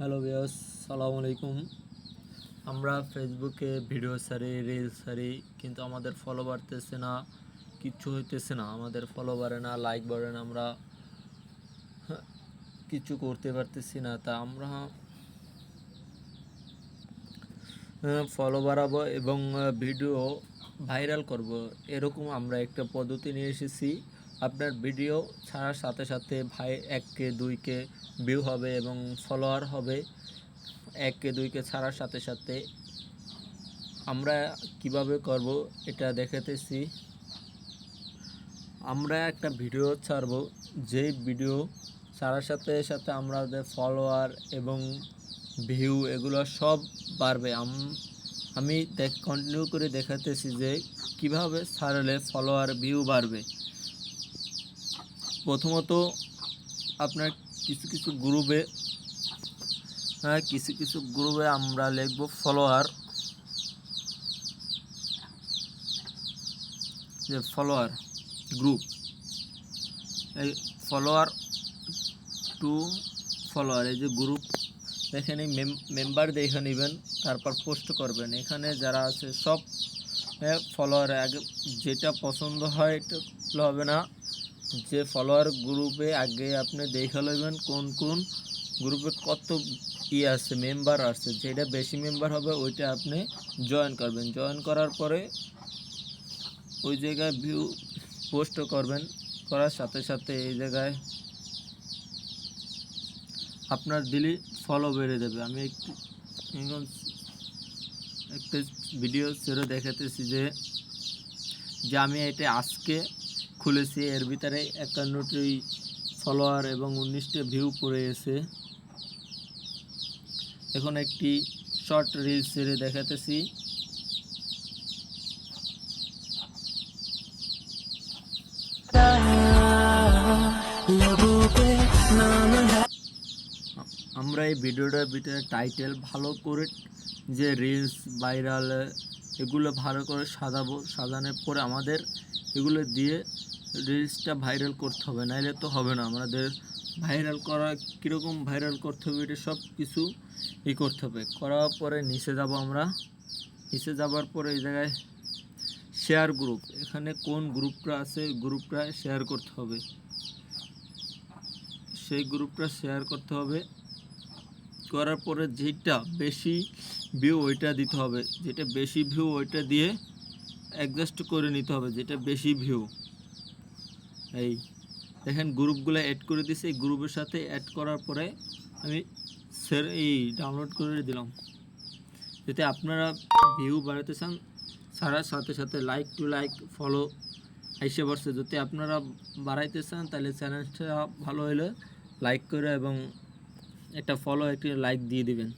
Hello বিয়াস সালাম আলাইকুম। আমরা ফেসবুকে ভিডিও সারি রিলস সারি কিন্তু আমাদের ফলো বাড়তেছে না কিচ্ছু হইতেছে না। আমাদের ফলো বাড়ে না লাইক বাড়ে না আমরা। হ্যাঁ, কিছু করতে পারতেছি না। তা আমরা ফলো বাড়াবো এবং ভিডিও ভাইরাল করব। এরকম আমরা একটা পদ্ধতি নিয়ে এসেছি। আপনার ভিডিও ছাড়ার সাথে সাথে ভাই এককে, দুইকে ভিউ হবে এবং ফলোয়ার হবে। এককে, দুইকে ছাড়ার সাথে সাথে আমরা কীভাবে করব এটা দেখাতেছি। আমরা একটা ভিডিও ছাড়ব, যেই ভিডিও ছাড়ার সাথে সাথে আমাদের ফলোয়ার এবং ভিউ এগুলো সব বাড়বে। আমি দেখ কন্টিনিউ করে দেখাতেছি যে কীভাবে ছাড়লে ফলোয়ার ভিউ বাড়বে। প্রথমত আপনার কিছু কিছু গ্রুপে হ্যাঁ কিছু কিছু গ্রুপে আমরা লিখব ফলোয়ার যে ফলোয়ার গ্রুপ এই ফলোয়ার টু ফলোয়ার এই যে গ্রুপ এখানে মেম্বার দেখে নেবেন, তারপর পোস্ট করবেন। এখানে যারা আছে সব ফলোয়ার আগে যেটা পছন্দ হয় এটা হবে না। যে ফলোয়ার গ্রুপে আগে আপনি দেখে লইবেন কোন কোন গ্রুপে কত ই আছে মেম্বার আছে, যেটা বেশি মেম্বার হবে ওইটা আপনি জয়েন করবেন। জয়েন করার পরে ওই জায়গায় ভিউ পোস্ট করবেন। করার সাথে সাথে এই জায়গায় আপনার দিলি ফলো বেড়ে যাবে। আমি একটু একটা ভিডিও ছেড়ে দেখাতেছি যে যে আমি এটা আজকে খুলেছি, এর ভিতরে একান্নটি ফলোয়ার এবং উনিশটা ভিউ পড়ে গেছে এখন একটি শর্ট রিল ছেড়ে দেখাতেছি। আমরা এই ভিডিওটার ভিতরে টাইটেল ভালো করে যে রিলস ভাইরাল এগুলো ভালো করে সাজাবো, সাজানোর পরে আমাদের এগুলো দিয়ে রিলসটা ভাইরাল করতে হবে, নাইলে তো হবে না। আমাদের ভাইরাল করা, কীরকম ভাইরাল করতে হবে, এটা সব কিছু ই করতে হবে। করার পরে নিচে যাব আমরা। নিচে যাবার পরে এই জায়গায় শেয়ার গ্রুপ এখানে কোন গ্রুপটা আছে গ্রুপটা শেয়ার করতে হবে। সেই গ্রুপটা শেয়ার করতে হবে। করার পরে যেটা বেশি ভিউ ওইটা দিতে হবে। যেটা বেশি ভিউ ওইটা দিয়ে অ্যাডজাস্ট করে নিতে হবে, যেটা বেশি ভিউ এই দেখেন গ্রুপগুলো অ্যাড করে দিছি এই গ্রুপের সাথে অ্যাড করার পরে আমি সের এই ডাউনলোড করে দিলাম। যাতে আপনারা ভিউ বাড়াতে চান ছাড়ার সাথে সাথে লাইক টু লাইক ফলো আইসে বসছে যদি আপনারা বাড়াইতে চান, তাহলে চ্যানেলটা ভালো হলে লাইক করে এবং একটা ফলো একটি লাইক দিয়ে দিবেন।